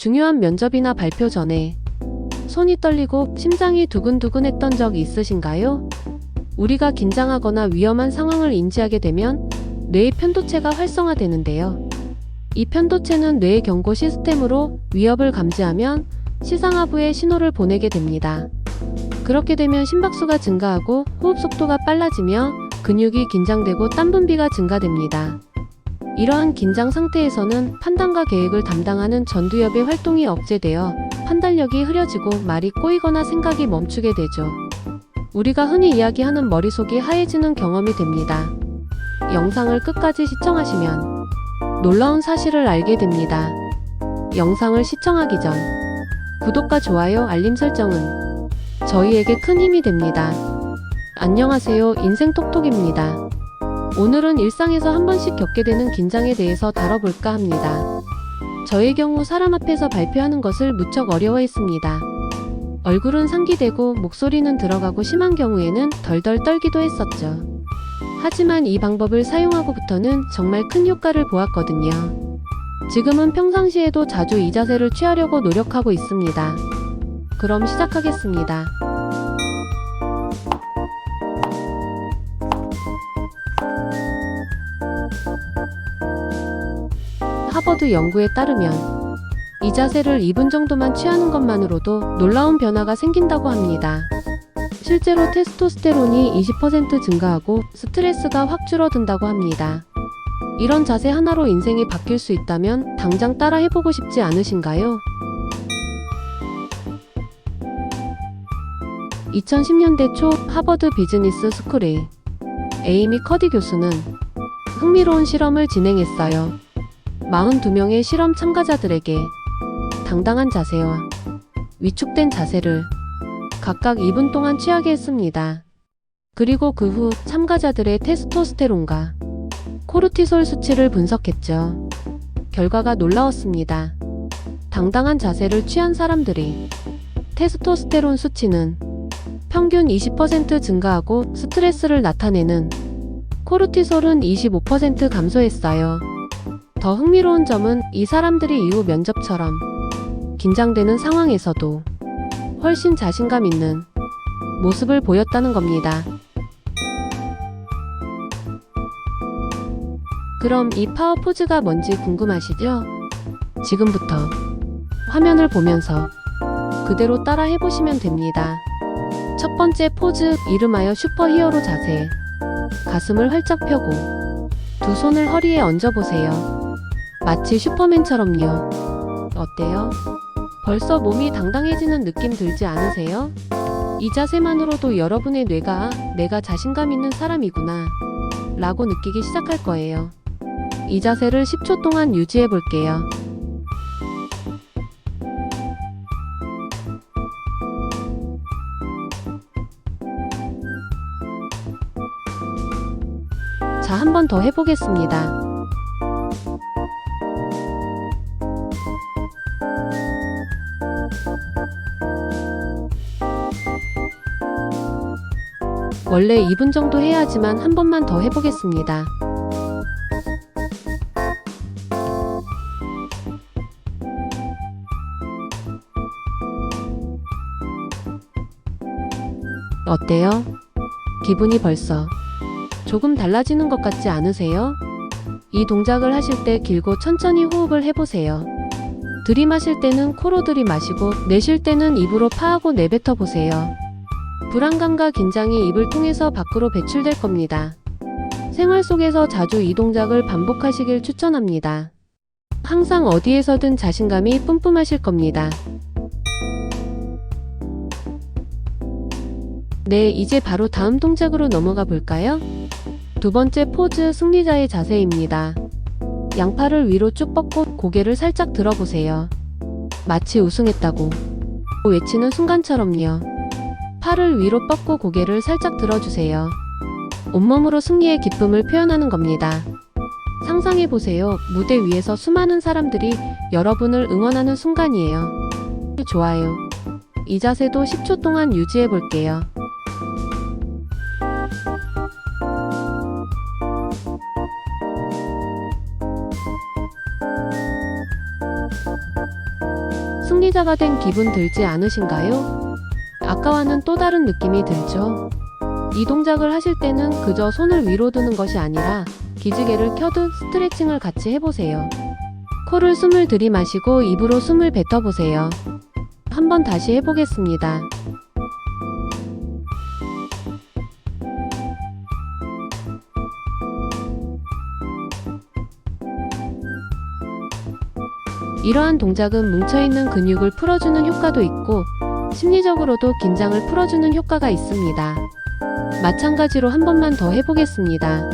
중요한 면접이나 발표 전에 손이 떨리고 심장이 두근두근 했던 적 있으신가요? 우리가 긴장하거나 위험한 상황을 인지하게 되면 뇌의 편도체가 활성화되는데요. 이 편도체는 뇌의 경고 시스템으로 위협을 감지하면 시상하부에 신호를 보내게 됩니다. 그렇게 되면 심박수가 증가하고 호흡 속도가 빨라지며 근육이 긴장되고 땀 분비가 증가됩니다. 이러한 긴장 상태에서는 판단과 계획을 담당하는 전두엽의 활동이 억제되어 판단력이 흐려지고 말이 꼬이거나 생각이 멈추게 되죠. 우리가 흔히 이야기하는 머릿속이 하얘지는 경험이 됩니다. 영상을 끝까지 시청하시면 놀라운 사실을 알게 됩니다. 영상을 시청하기 전 구독과 좋아요, 알림 설정은 저희에게 큰 힘이 됩니다. 안녕하세요. 인생톡톡입니다. 오늘은 일상에서 한 번씩 겪게 되는 긴장에 대해서 다뤄볼까 합니다. 저의 경우 사람 앞에서 발표하는 것을 무척 어려워했습니다. 얼굴은 상기되고 목소리는 들어가고 심한 경우에는 덜덜 떨기도 했었죠. 하지만 이 방법을 사용하고부터는 정말 큰 효과를 보았거든요. 지금은 평상시에도 자주 이 자세를 취하려고 노력하고 있습니다. 그럼 시작하겠습니다. 하버드 연구에 따르면 이 자세를 2분 정도만 취하는 것만으로도 놀라운 변화가 생긴다고 합니다. 실제로 테스토스테론이 20% 증가하고 스트레스가 확 줄어든다고 합니다. 이런 자세 하나로 인생이 바뀔 수 있다면 당장 따라 해보고 싶지 않으신가요? 2010년대 초 하버드 비즈니스 스쿨의 에이미 커디 교수는 흥미로운 실험을 진행했어요. 42명의 실험 참가자들에게 당당한 자세와 위축된 자세를 각각 2분 동안 취하게 했습니다. 그리고 그 후 참가자들의 테스토스테론과 코르티솔 수치를 분석했죠. 결과가 놀라웠습니다. 당당한 자세를 취한 사람들이 테스토스테론 수치는 평균 20% 증가하고 스트레스를 나타내는 코르티솔은 25% 감소했어요. 더 흥미로운 점은 이 사람들이 이후 면접처럼 긴장되는 상황에서도 훨씬 자신감 있는 모습을 보였다는 겁니다. 그럼 이 파워 포즈가 뭔지 궁금하시죠? 지금부터 화면을 보면서 그대로 따라 해보시면 됩니다. 첫 번째 포즈, 이름하여 슈퍼 히어로 자세. 가슴을 활짝 펴고 두 손을 허리에 얹어보세요. 마치 슈퍼맨처럼요. 어때요? 벌써 몸이 당당해지는 느낌 들지 않으세요? 이 자세만으로도 여러분의 뇌가 아, 내가 자신감 있는 사람이구나 라고 느끼기 시작할 거예요. 이 자세를 10초 동안 유지해 볼게요. 자, 한 번 더 해보겠습니다. 원래 2분 정도 해야지만 한 번만 더 해보겠습니다. 어때요? 기분이 벌써 조금 달라지는 것 같지 않으세요? 이 동작을 하실 때 길고 천천히 호흡을 해보세요. 들이마실 때는 코로 들이마시고 내쉴 때는 입으로 파하고 내뱉어 보세요. 불안감과 긴장이 입을 통해서 밖으로 배출될 겁니다. 생활 속에서 자주 이 동작을 반복하시길 추천합니다. 항상 어디에서든 자신감이 뿜뿜하실 겁니다. 네, 이제 바로 다음 동작으로 넘어가 볼까요? 두 번째 포즈 승리자의 자세입니다. 양팔을 위로 쭉 뻗고 고개를 살짝 들어보세요. 마치 우승했다고 외치는 순간처럼요. 팔을 위로 뻗고 고개를 살짝 들어주세요. 온몸으로 승리의 기쁨을 표현하는 겁니다. 상상해보세요. 무대 위에서 수많은 사람들이 여러분을 응원하는 순간이에요. 좋아요. 이 자세도 10초 동안 유지해 볼게요. 승리자가 된 기분 들지 않으신가요? 아까와는 또 다른 느낌이 들죠. 이 동작을 하실 때는 그저 손을 위로 드는 것이 아니라 기지개를 켜듯 스트레칭을 같이 해보세요. 코를 숨을 들이마시고 입으로 숨을 뱉어보세요. 한번 다시 해보겠습니다. 이러한 동작은 뭉쳐있는 근육을 풀어주는 효과도 있고 심리적으로도 긴장을 풀어주는 효과가 있습니다. 마찬가지로 한 번만 더 해보겠습니다.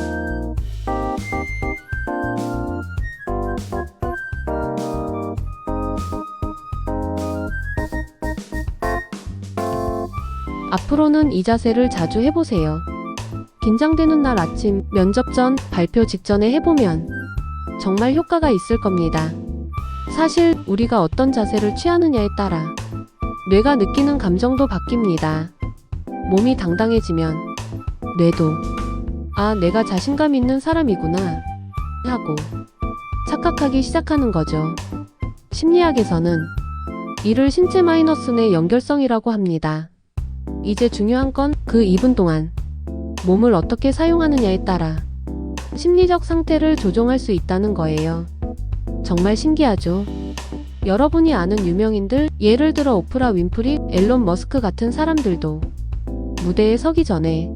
앞으로는 이 자세를 자주 해보세요. 긴장되는 날 아침, 면접 전, 발표 직전에 해보면 정말 효과가 있을 겁니다. 사실 우리가 어떤 자세를 취하느냐에 따라 뇌가 느끼는 감정도 바뀝니다. 몸이 당당해지면 뇌도 아, 내가 자신감 있는 사람이구나 하고 착각하기 시작하는 거죠. 심리학에서는 이를 신체 마이너스 뇌 연결성이라고 합니다. 이제 중요한 건 그 2분 동안 몸을 어떻게 사용하느냐에 따라 심리적 상태를 조종할 수 있다는 거예요. 정말 신기하죠? 여러분이 아는 유명인들, 예를 들어 오프라 윈프리, 앨런 머스크 같은 사람들도 무대에 서기 전에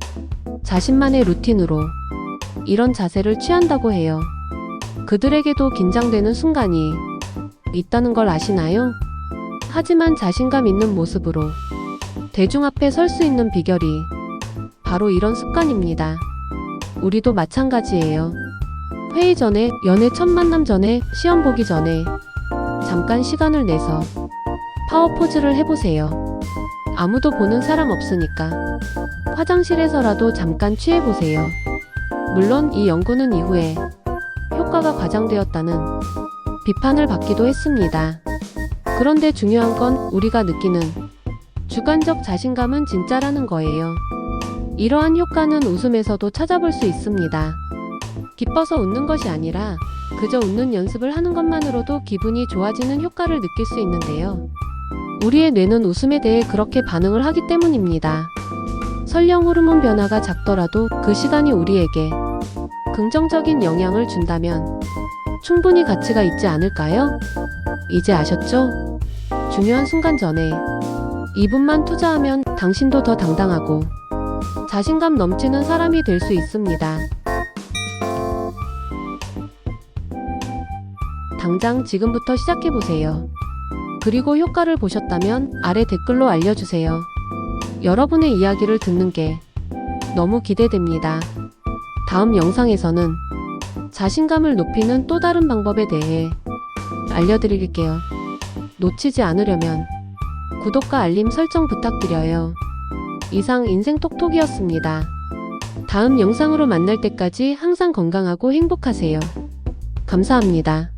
자신만의 루틴으로 이런 자세를 취한다고 해요. 그들에게도 긴장되는 순간이 있다는 걸 아시나요? 하지만 자신감 있는 모습으로 대중 앞에 설 수 있는 비결이 바로 이런 습관입니다. 우리도 마찬가지예요. 회의 전에, 연애 첫 만남 전에, 시험 보기 전에 잠깐 시간을 내서 파워 포즈를 해보세요. 아무도 보는 사람 없으니까 화장실에서라도 잠깐 취해보세요. 물론 이 연구는 이후에 효과가 과장되었다는 비판을 받기도 했습니다. 그런데 중요한 건 우리가 느끼는 주관적 자신감은 진짜라는 거예요. 이러한 효과는 웃음에서도 찾아볼 수 있습니다. 기뻐서 웃는 것이 아니라 그저 웃는 연습을 하는 것만으로도 기분이 좋아지는 효과를 느낄 수 있는데요. 우리의 뇌는 웃음에 대해 그렇게 반응을 하기 때문입니다. 설령 호르몬 변화가 작더라도 그 시간이 우리에게 긍정적인 영향을 준다면 충분히 가치가 있지 않을까요? 이제 아셨죠? 중요한 순간 전에 2분만 투자하면 당신도 더 당당하고 자신감 넘치는 사람이 될 수 있습니다. 당장 지금부터 시작해보세요. 그리고 효과를 보셨다면 아래 댓글로 알려주세요. 여러분의 이야기를 듣는 게 너무 기대됩니다. 다음 영상에서는 자신감을 높이는 또 다른 방법에 대해 알려드릴게요. 놓치지 않으려면 구독과 알림 설정 부탁드려요. 이상 인생톡톡이었습니다. 다음 영상으로 만날 때까지 항상 건강하고 행복하세요. 감사합니다.